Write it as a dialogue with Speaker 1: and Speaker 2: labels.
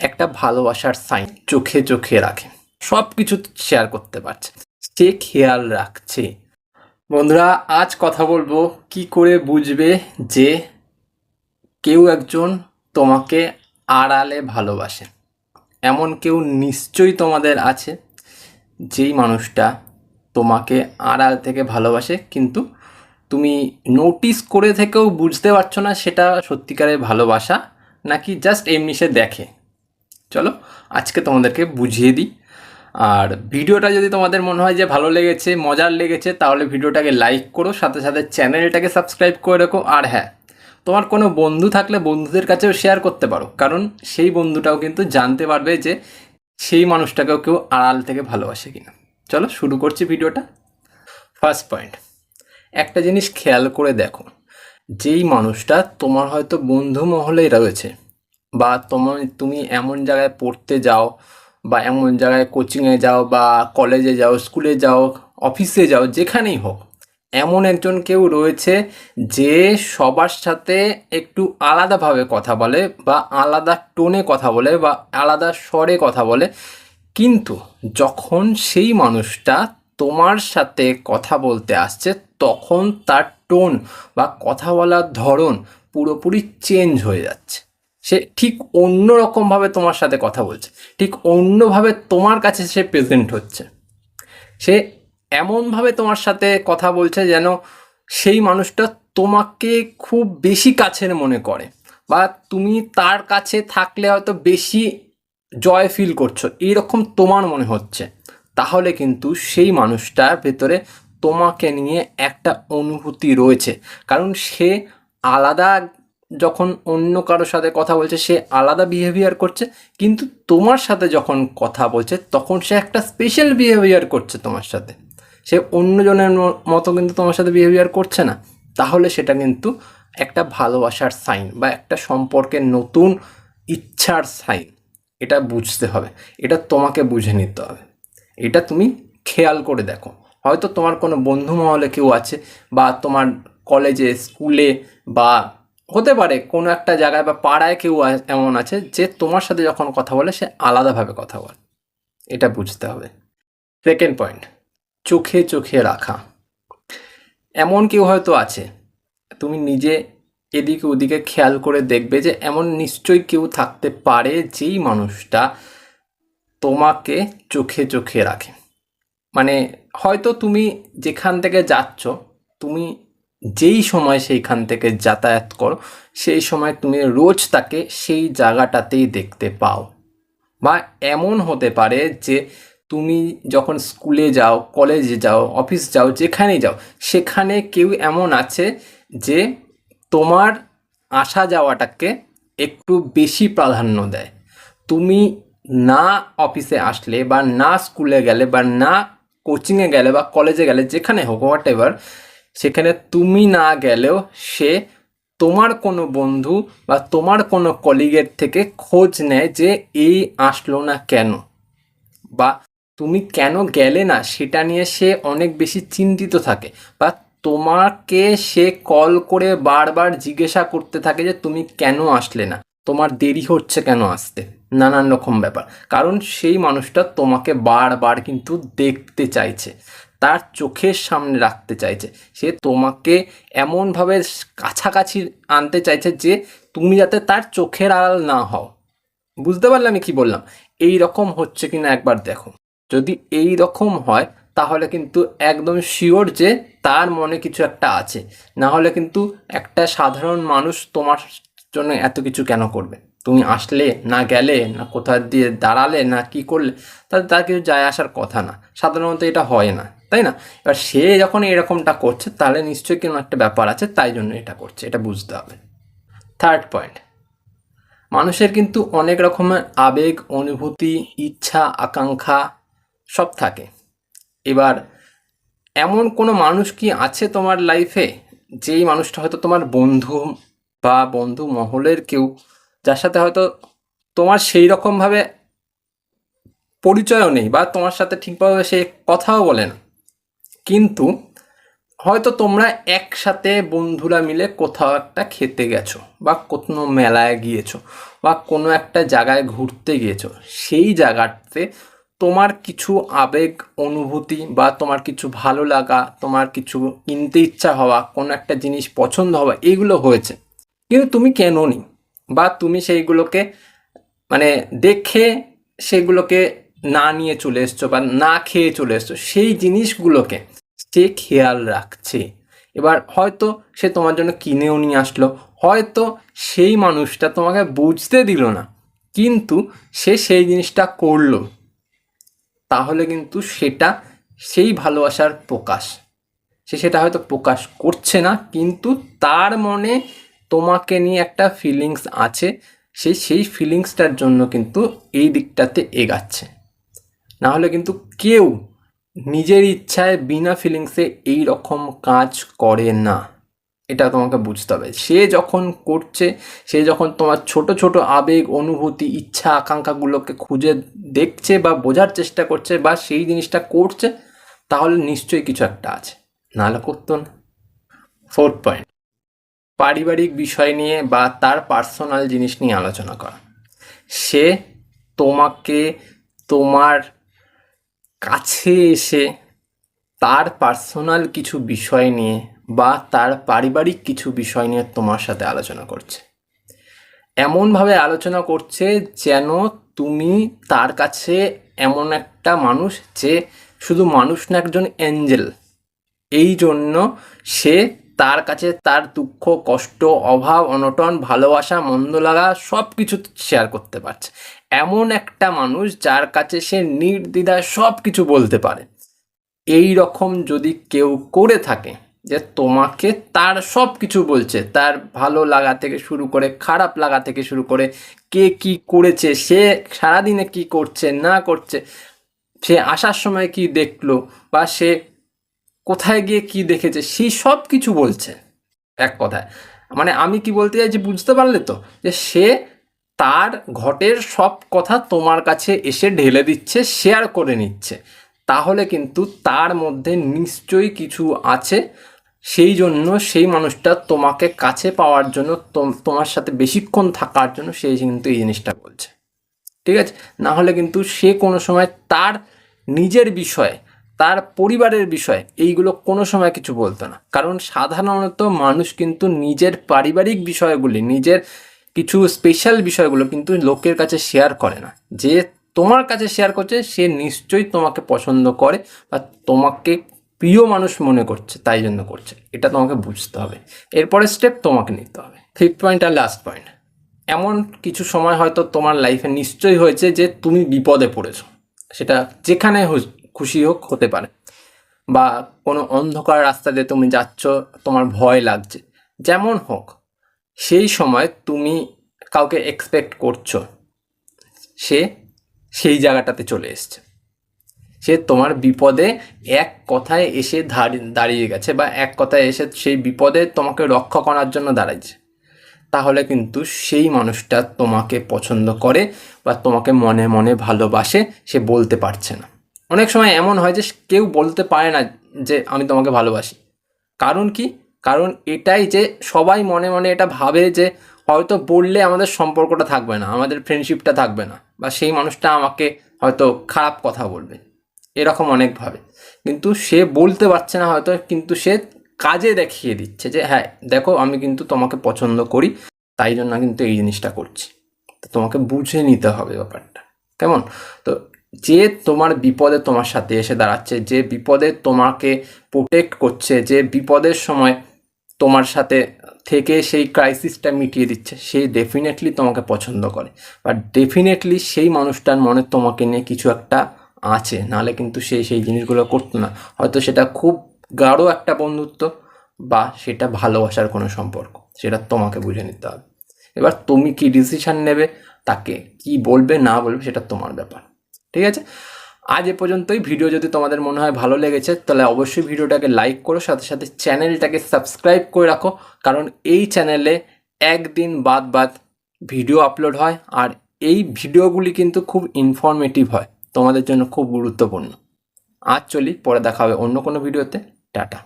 Speaker 1: একটা ভালোবাসার সাইন চোখে চোখে রাখে। সব কিছু শেয়ার করতে পারছে। সে খেয়াল রাখছে। বন্ধুরা, আজ কথা বলব কি করে বুঝবে যে কেউ একজন তোমাকে আড়ালে ভালোবাসে। এমন কেউ নিশ্চয়ই তোমাদের আছে, যেই মানুষটা তোমাকে আড়াল থেকে ভালোবাসে, কিন্তু তুমি নোটিস করে থেকেও বুঝতে পারছ না সেটা সত্যিকারের ভালোবাসা নাকি জাস্ট এমনি সে দেখে। চলো, আজকে তোমাদেরকে বুঝিয়ে দিই। আর ভিডিওটা যদি তোমাদের মনে হয় যে ভালো লেগেছে, মজার লেগেছে, তাহলে ভিডিওটাকে লাইক করো, সাথে সাথে চ্যানেলটাকে সাবস্ক্রাইব করে রাখো। আর হ্যাঁ তোমার কোনো বন্ধু থাকলে বন্ধুদের কাছেও শেয়ার করতে পারো, কারণ সেই বন্ধুটাও কিন্তু জানতে পারবে যে সেই মানুষটাকেও কেউ আড়াল থেকে ভালোবাসে কিনা। চলো, শুরু করছি ভিডিওটা। ফার্স্ট পয়েন্ট, একটা জিনিস খেয়াল করে দেখো, যেই মানুষটা তোমার হয়তো বন্ধু মহলেই রয়েছে বা তোমার, তুমি এমন জায়গায় পড়তে যাও বা এমন জায়গায় কোচিংয়ে যাও বা কলেজে যাও স্কুলে যাও অফিসে যাও, যেখানেই হোক, এমন একজন কেউ রয়েছে যে সবার সাথে একটু আলাদাভাবে কথা বলে বা আলাদা টোনে কথা বলে বা আলাদা স্বরে কথা বলে। কিন্তু যখন সেই মানুষটা তোমার সাথে কথা বলতে আসছে, তখন তার টোন বা কথা বলার ধরন পুরোপুরি চেঞ্জ হয়ে যাচ্ছে। সে ঠিক অন্য রকমভাবে তোমার সাথে কথা বলছে। ঠিক অন্যভাবে তোমার কাছে সে প্রেজেন্ট হচ্ছে। সে এমনভাবে তোমার সাথে কথা বলছে যেন সেই মানুষটা তোমাকে খুব বেশি কাছের মনে করে বা তুমি তার কাছে থাকলে হয়তো বেশি জয় ফিল করছ। এইরকম তোমার মনে হচ্ছে। তাহলে কিন্তু সেই মানুষটার ভেতরে তোমাকে নিয়ে একটা অনুভূতি রয়েছে। কারণ সে আলাদা যখন অন্য কারোর সাথে কথা বলছে, সে আলাদা বিহেভিয়ার করছে, কিন্তু তোমার সাথে যখন কথা বলছে, তখন সে একটা স্পেশাল বিহেভিয়ার করছে তোমার সাথে। সে অন্যজনের মতো কিন্তু তোমার সাথে বিহেভিয়ার করছে না। তাহলে সেটা কিন্তু একটা ভালোবাসার সাইন বা একটা সম্পর্কের নতুন ইচ্ছার সাইন এটা বুঝতে হবে। এটা তোমাকে বুঝে নিতে হবে। এটা তুমি খেয়াল করে দেখো। হয়তো তোমার কোনো বন্ধু মহলে কেউ আছে বা তোমার কলেজে স্কুলে বা হতে পারে কোনো একটা জায়গায় বা পাড়ায় কেউ এমন আছে যে তোমার সাথে যখন কথা বলে সে আলাদাভাবে কথা বলে। এটা বুঝতে হবে। সেকেন্ড পয়েন্ট চোখে চোখে রাখা। এমন কেউ হয়তো আছে, তুমি নিজে এদিকে ওদিকে খেয়াল করে দেখবে যে এমন নিশ্চয়ই কেউ থাকতে পারে যেই মানুষটা তোমাকে চোখে চোখে রাখে। মানে হয়তো তুমি যেখান থেকে যাচ্ছ, তুমি যেই সময় সেইখান থেকে যাতায়াত করো, সেই সময় তুমি রোজ তাকে সেই জায়গাটাতেই দেখতে পাও। বা এমন হতে পারে যে তুমি যখন স্কুলে যাও, কলেজে যাও, অফিস যাও, যেখানেই যাও, সেখানে কেউ এমন আছে যে তোমার আসা যাওয়াটাকে একটু বেশি প্রাধান্য দেয়। তুমি না অফিসে আসলে বা না স্কুলে গেলে বা না কোচিংয়ে গেলে বা কলেজে গেলে, যেখানে হোক, হোয়াট এভার সেখানে তুমি না গেলেও সে তোমার কোনো বন্ধু বা তোমার কোনো কলিগের থেকে খোঁজ নেয় যে এই আসলো না কেন বা তুমি কেন গেলে না সেটা নিয়ে সে অনেক বেশি চিন্তিত থাকে বা তোমাকে সে কল করে বারবার জিজ্ঞাসা করতে থাকে যে তুমি কেন আসলে না? তোমার দেরি হচ্ছে কেন আসতে? নানান রকম ব্যাপার। কারণ সেই মানুষটা তোমাকে বারবার কিন্তু দেখতে চাইছে। তার চোখের সামনে রাখতে চাইছে। সে তোমাকে এমনভাবে কাছাকাছি আনতে চাইছে যে তুমি যাতে তার চোখের আড়াল না হও। বুঝতে পারলে আমি কি বললাম? এই রকম হচ্ছে কিনা একবার দেখো। যদি এই রকম হয়, তাহলে কিন্তু একদম শিওর যে তার মনে কিছু একটা আছে। না হলে কিন্তু একটা সাধারণ মানুষ তোমার জন্য এত কিছু কেন করবে? তুমি আসলে না গেলে, না কোথা দিয়ে দাঁড়ালে, না কি করলে তাহলে তার কিছু যায় আসার কথা না। সাধারণত এটা হয় না। তাই না? এবার সে যখন এরকমটা করছে, তাহলে নিশ্চয়ই কোনো একটা ব্যাপার আছে, তাই জন্য এটা করছে, এটা বুঝতে হবে। থার্ড পয়েন্ট মানুষের কিন্তু অনেক রকমের আবেগ, অনুভূতি, ইচ্ছা, আকাঙ্ক্ষা সব থাকে। এবার এমন কোনো মানুষ কি আছে তোমার লাইফে যেই মানুষটা হয়তো তোমার বন্ধু বা বন্ধু মহলের কেউ, যার সাথে হয়তো তোমার সেই রকমভাবে পরিচয়ও নেই বা তোমার সাথে ঠিকভাবে সে কথাও বলে না? কিন্তু হয়তো তোমরা একসাথে বন্ধুরা মিলে কোথাও একটা খেতে গেছো বা কোনো মেলায় গিয়েছো বা কোনো একটা জায়গায় ঘুরতে গিয়েছো, সেই জায়গাতে তোমার কিছু আবেগ, অনুভূতি বা তোমার কিছু ভালো লাগা, তোমার কিছু কিনতে ইচ্ছা হওয়া, কোনো একটা জিনিস পছন্দ হওয়া, এগুলো হয়েছে। কিন্তু তুমি কেন নি বা তুমি সেইগুলোকে মানে দেখে সেগুলোকে না নিয়ে চলে এসছো বা না খেয়ে চলে এসছো, সেই জিনিসগুলোকে সে খেয়াল রাখছে। এবার হয়তো সে তোমার জন্য কিনেও নিয়ে আসলো, হয়তো সেই মানুষটা তোমাকে বুঝতে দিল না, কিন্তু সে সেই জিনিসটা করল। তাহলে কিন্তু সেটা সেই ভালোবাসার প্রকাশ। সে সেটা হয়তো প্রকাশ করছে না, কিন্তু তার মনে তোমাকে নিয়ে একটা ফিলিংস আছে। সে সেই ফিলিংসটার জন্য কিন্তু এই দিকটাতে এগাচ্ছে। না হলে কিন্তু কেউ নিজের ইচ্ছায় বিনা ফিলিংসে এই রকম কাজ করে না। এটা তোমাকে বুঝতে হবে। সে যখন করছে, সে যখন তোমার ছোট ছোট আবেগ, অনুভূতি, ইচ্ছা, আকাঙ্ক্ষাগুলোকে খুঁজে দেখছে বা বোঝার চেষ্টা করছে বা সেই জিনিসটা করছে, তাহলে নিশ্চয়ই কিছু একটা আছে। নাহলে করতো না। ফোর্থ পয়েন্ট পারিবারিক বিষয় নিয়ে বা তার পার্সোনাল জিনিস নিয়ে আলোচনা করা। সে তোমাকে তোমার কাছে এসে তার পার্সোনাল কিছু বিষয় নিয়ে বা তার পারিবারিক কিছু বিষয় নিয়ে তোমার সাথে আলোচনা করছে। এমনভাবে আলোচনা করছে যেন তুমি তার কাছে এমন একটা মানুষ যে শুধু মানুষ না, একজন অ্যাঞ্জেল এই জন্য সে তার কাছে তার দুঃখ, কষ্ট, অভাব, অনটন, ভালোবাসা, মন্দ লাগা সব কিছু শেয়ার করতে পারছে। এমন একটা মানুষ যার কাছে সে নির্দ্বিধায় সব কিছু বলতে পারে। এই রকম যদি কেউ করে থাকে যে তোমাকে তার সব কিছু বলছে, তার ভালো লাগা থেকে শুরু করে, খারাপ লাগা থেকে শুরু করে, কে কি করেছে, সে সারাদিনে কি করছে, না করছে, সে আসার সময় কি দেখল বা সে কোথায় গিয়ে কি দেখেছে সেই সব কিছু বলছে। এক কথায়। মানে আমি কি বলতে চাইছি বুঝতে পারলে তো? যে সে তার ঘটের সব কথা তোমার কাছে এসে ঢেলে দিচ্ছে শেয়ার করে নিচ্ছে। তাহলে কিন্তু তার মধ্যে নিশ্চয়ই কিছু আছে। সেই জন্য সেই মানুষটা তোমাকে কাছে পাওয়ার জন্য তোমার সাথে বেশিক্ষণ থাকার জন্য সে কিন্তু এই জিনিসটা বলছে। ঠিক আছে? না হলে কিন্তু সে কোনো সময় তার নিজের বিষয়ে, তার পরিবারের বিষয়, এইগুলো কোনো সময় কিছু বলতো না। কারণ সাধারণত মানুষ কিন্তু নিজের পারিবারিক বিষয়গুলি, নিজের কিছু স্পেশাল বিষয়গুলো কিন্তু লোকের কাছে শেয়ার করে না। যে তোমার কাছে শেয়ার করছে, সে নিশ্চয়ই তোমাকে পছন্দ করে বা তোমাকে প্রিয় মানুষ মনে করছে, তাই জন্য করছে। এটা তোমাকে বুঝতে হবে। এরপরে স্টেপ তোমাকে নিতে হবে। ফিফথ পয়েন্ট আর লাস্ট পয়েন্ট এমন কিছু সময় হয়তো তোমার লাইফে নিশ্চয়ই হয়েছে যে তুমি বিপদে পড়েছো। সেটা যেখানে খুশি হোক, হতে পারে। বা কোনো অন্ধকার রাস্তা দিয়ে তুমি যাচ্ছ, তোমার ভয় লাগছে। যেমন হোক সেই সময় তুমি কাউকে এক্সপেক্ট করছ। সে সেই জায়গাটাতে চলে এসছে। সে তোমার বিপদে এক কথায় এসে দাঁড়িয়ে গেছে বা এক কথায় এসে সেই বিপদে তোমাকে রক্ষা করার জন্য দাঁড়াইছে। তাহলে কিন্তু সেই মানুষটা তোমাকে পছন্দ করে বা তোমাকে মনে মনে ভালোবাসে, সে বলতে পারছে না। অনেক সময় এমন হয় যে কেউ বলতে পারে না যে আমি তোমাকে ভালোবাসি। কারণ কি? কারণ এটাই যে সবাই মনে মনে এটা ভাবে যে হয়তো বললে আমাদের সম্পর্কটা থাকবে না, আমাদের ফ্রেন্ডশিপটা থাকবে না বা সেই মানুষটা আমাকে হয়তো খারাপ কথা বলবে, এরকম অনেকভাবে কিন্তু সে বলতে পারছে না হয়তো, কিন্তু সে কাজে দেখিয়ে দিচ্ছে যে হ্যাঁ দেখো, আমি কিন্তু তোমাকে পছন্দ করি, তাই জন্য কিন্তু এই জিনিসটা করছি। তোমাকে বুঝে নিতে হবে ব্যাপারটা, কেমন? তো যে তোমার বিপদে তোমার সাথে এসে দাঁড়াচ্ছে, যে বিপদে তোমাকে প্রোটেক্ট করছে, যে বিপদের সময় তোমার সাথে থেকে সেই ক্রাইসিসটা মিটিয়ে দিচ্ছে সেই ডেফিনেটলি তোমাকে পছন্দ করে। বা ডেফিনেটলি সেই মানুষটার মনে তোমাকে নিয়ে কিছু একটা আছে, নাহলে কিন্তু সে সেই জিনিসগুলো করতো না। হয়তো সেটা খুব গাঢ় একটা বন্ধুত্ব বা সেটা ভালোবাসার কোনো সম্পর্ক, সেটা তোমাকে বুঝে নিতে হবে। এবার তুমি কি ডিসিশান নেবে, তাকে কি বলবে, না বলবে, সেটা তোমার ব্যাপার। ঠিক আছে? আজ এ পর্যন্তই। ভিডিও যদি তোমাদের মনে হয় ভালো লেগেছে, তাহলে অবশ্যই ভিডিওটাকে লাইক করো, সাথে সাথে চ্যানেলটাকে সাবস্ক্রাইব করে রাখো, কারণ এই চ্যানেলে একদিন বাদ বাদ ভিডিও আপলোড হয়, আর এই ভিডিওগুলি কিন্তু খুব ইনফরমেটিভ হয়, তোমাদের জন্য খুব গুরুত্বপূর্ণ। আজ চলি, পরে দেখা হবে অন্য কোনো ভিডিওতে। টাটা।